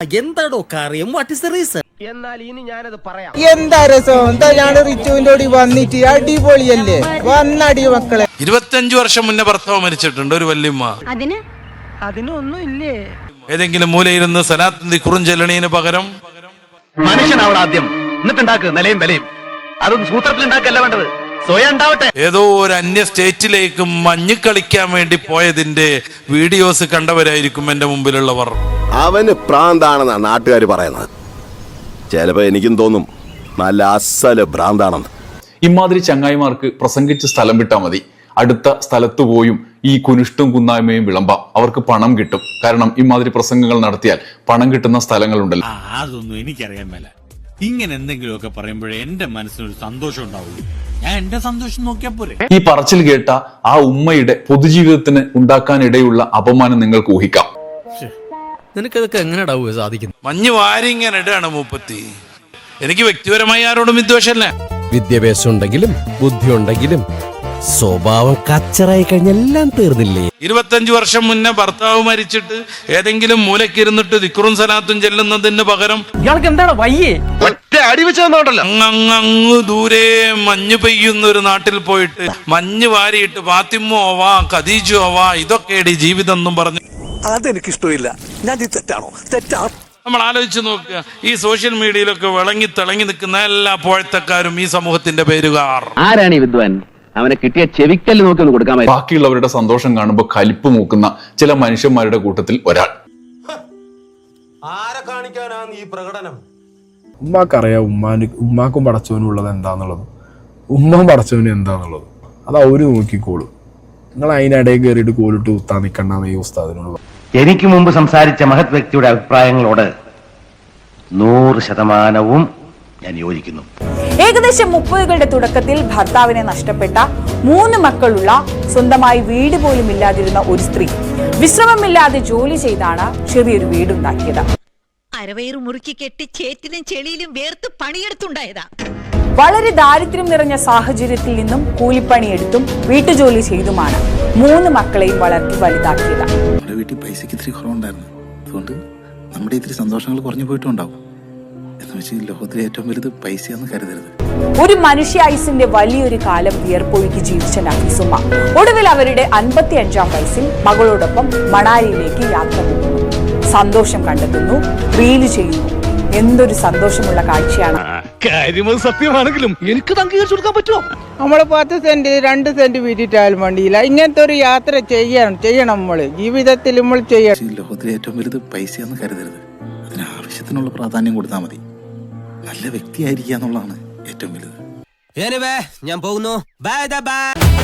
എന്താടോ കാര്യം what is the reason എന്നാൽ ഇനി ഞാനത് പറയാം. എന്താ രസം? എന്താ ഞാൻ റിച്ചുവിന്റെ കൂടി വന്നിട്ട്? അടിപൊളിയല്ലേ? വന്നടി മക്കളെ. ഇരുപത്തഞ്ചു വർഷം മുന്നേ ഭർത്താവ് മരിച്ചിട്ടുണ്ട് ഒരു വല്യമ്മ. അതിന്? അതിനൊന്നും ഇല്ലേ ഏതെങ്കിലും മൂലയിരുന്ന് സനാത്തിന്റെ കുറുഞ്ചെല്ലണീന് പകരം? മനുഷ്യനാവണം ആദ്യം. എന്നിട്ടുണ്ടാക്ക് നിലയും വിലയും. അതൊന്നും സൂത്രത്തിൽ ഉണ്ടാക്കല്ല വേണ്ടത്. ഏതോ ഒരു അന്യ സ്റ്റേറ്റിലേക്ക് മഞ്ഞ് കളിക്കാൻ വേണ്ടി പോയതിന്റെ വീഡിയോസ് കണ്ടവരായിരിക്കും എന്റെ മുമ്പിലുള്ളവർ. അവന് പ്രാന്താണെന്നാണ് നാട്ടുകാർ പറയുന്നത്. ചിലപ്പോ എനിക്കും തോന്നും നല്ല അസൽ ഭ്രാന്താണെന്ന്. ഇമാതിരി ചങ്ങായിമാർക്ക് പ്രസംഗിച്ച് സ്ഥലം വിട്ടാൽ മതി. അടുത്ത സ്ഥലത്ത് പോയും ഈ കുനിഷ്ടും കുന്നായ്മയും വിളമ്പാം. അവർക്ക് പണം കിട്ടും. കാരണം ഇമാതിരി പ്രസംഗങ്ങൾ നടത്തിയാൽ പണം കിട്ടുന്ന സ്ഥലങ്ങളുണ്ടല്ലോ. അതൊന്നും എനിക്കറിയാൻ മേല. ഇങ്ങനെ എന്തെങ്കിലുമൊക്കെ പറയുമ്പോഴേ എന്റെ മനസ്സിനൊരു സന്തോഷം ഉണ്ടാവുള്ളൂ. ഞാൻ എന്റെ സന്തോഷം നോക്കിയാ പോരെ. ഈ പറച്ചിൽ കേട്ട ആ ഉമ്മയുടെ പൊതുജീവിതത്തിന് ഉണ്ടാക്കാനിടയുള്ള അപമാനം നിങ്ങൾക്ക് ഊഹിക്കാം. നിനക്കതൊക്കെ എങ്ങനെയാടാവുക സാധിക്കുന്നു? മഞ്ഞ് വാരിങ്ങനെ ഇടാണ് മൂപ്പത്തി. എനിക്ക് വ്യക്തിപരമായി ആരോടും വിദ്വേഷമല്ല. വിദ്യാഭ്യാസം ഉണ്ടെങ്കിലും ബുദ്ധി ഉണ്ടെങ്കിലും സ്വഭാവം കച്ചറായി കഴിഞ്ഞെല്ലാം തീർന്നില്ലേ? ഇരുപത്തഞ്ചു വർഷം മുന്നേ ഭർത്താവ് മരിച്ചിട്ട് ഏതെങ്കിലും മൂലക്കിരുന്നിട്ട് ദിക്റും സലാത്തും ചെല്ലുന്നതിന് പകരം ഇയാൾക്ക് എന്താണ് വയ്യേ? ഒറ്റ അടി ദൂരെ മഞ്ഞ് പെയ്യുന്ന ഒരു നാട്ടിൽ പോയിട്ട് മഞ്ഞ് വാരിയിട്ട് പാത്തിമ്മോവാ ആവാ ഇതൊക്കെ ആവാ ഇതൊക്കെയാണ് ജീവിതം എന്നും പറഞ്ഞു. അതെനിക്കിഷ്ടമില്ല. ഞാൻ ഈ തെറ്റാണോ? തെറ്റാ? നമ്മൾ ആലോചിച്ച് നോക്കുക. ഈ സോഷ്യൽ മീഡിയയിലൊക്കെ വിളങ്ങി തിളങ്ങി നിൽക്കുന്ന എല്ലാ പോഴത്തക്കാരും ഈ സമൂഹത്തിന്റെ പേരുകാർ. ആരാണ് ഈ വിദ്വാൻ? അവനെ കിട്ടിയ ചെവിക്കല്ല് നോക്കി ഒന്ന് കൊടുക്കാൻ ബാക്കിയുള്ളവരുടെ സന്തോഷം കാണുമ്പോൾ കലിപ്പ് മൂക്കുന്ന ചില മനുഷ്യന്മാരുടെ കൂട്ടത്തിൽ ഒരാൾ. ആരെ ഉമ്മാക്കറിയാം ഉമ്മാന് ഉമ്മാക്കും പടച്ചവനും ഉള്ളത് എന്താന്നുള്ളത്. ഉമ്മ പടച്ചവനും എന്താന്നുള്ളത്. അത് അവർ നോക്കിക്കോളും. നിങ്ങൾ അതിനിടയിൽ കയറിയിട്ട് കോലിട്ട് കുത്താൻ നിൽക്കണ്ടെന്ന് ഈ ഉസ്താദിനോട്. എനിക്ക് മുമ്പ് സംസാരിച്ച മഹത് വ്യക്തിയുടെ അഭിപ്രായങ്ങളോട് നൂറ് ശതമാനവും ഞാൻ യോജിക്കുന്നു. ഏകദേശം മുപ്പതുകളുടെ തുടക്കത്തിൽ ഭർത്താവിനെ നഷ്ടപ്പെട്ട മൂന്ന് മക്കളുള്ള സ്വന്തമായി വീട് പോലും ഇല്ലാതിരുന്ന ഒരു സ്ത്രീ. വിശ്രമമില്ലാതെ ജോലി ചെയ്താണ് ചെറിയൊരു വീടുണ്ടാക്കിയത്. അരവയറ് മുറുക്കി കെട്ടി ചേറ്റിലും ചെളിയിലും വേർത്ത് പണിയെടുത്തുണ്ടായതാ. വളരെ ദാരിദ്ര്യം നിറഞ്ഞ സാഹചര്യത്തിൽ നിന്നും കൂലിപ്പണിയെടുത്തും വീട്ടുജോലി ചെയ്തുമാണ് മൂന്ന് മക്കളെയും വളർത്തി വലുതാക്കിയത്. നമ്മുടെ വീട്ടിൽ പൈസക്ക് ഇത്തിരി കുറവുണ്ടായിരുന്നു. അതുകൊണ്ട് നമ്മുടെ ഇത്തിരി സന്തോഷങ്ങൾ കുറഞ്ഞു പോയിട്ടുണ്ടാവും. എന്ന് വെച്ചാൽ ലോകത്തിലെ ഏറ്റവും വലുത് പൈസയാന്ന് കരുതരുത്. ഒരു മനുഷ്യായുസിന്റെ വലിയൊരു കാലം വിയർപ്പൊഴുക്കി ജീവിച്ച നഫീസുമ്മ ഒടുവിൽ അവരുടെ അൻപത്തി അഞ്ചാം വയസ്സിൽ മകളോടൊപ്പം മണാലിയിലേക്ക് യാത്ര പോകുന്നു. സന്തോഷം കണ്ടെത്തുന്നു റീൽ ചെയ്യുന്നു. എന്തൊരു സന്തോഷമുള്ള കാഴ്ചയാണ്. സത്യമാണെങ്കിലും എനിക്ക് പറ്റുമോ? നമ്മൾ പത്ത് സെന്റ് രണ്ട് സെന്റ് വീട്ടിട്ടാലും വേണ്ടിയില്ല. ഇങ്ങനത്തെ ഒരു യാത്ര ചെയ്യണം ചെയ്യണം നമ്മൾ. ജീവിതത്തിൽ നമ്മൾ ചെയ്യണം. ഈ ലോകത്തിലെ ഏറ്റവും വലുത് പൈസയാന്ന് കരുതരുത്. അതിന് ആവശ്യത്തിനുള്ള പ്രാധാന്യം കൊടുത്താൽ മതി. നല്ല വ്യക്തിയായിരിക്കുക എന്നുള്ളതാണ് ഏറ്റവും വലുത്. ഞാൻ പോകുന്നു. Bye bye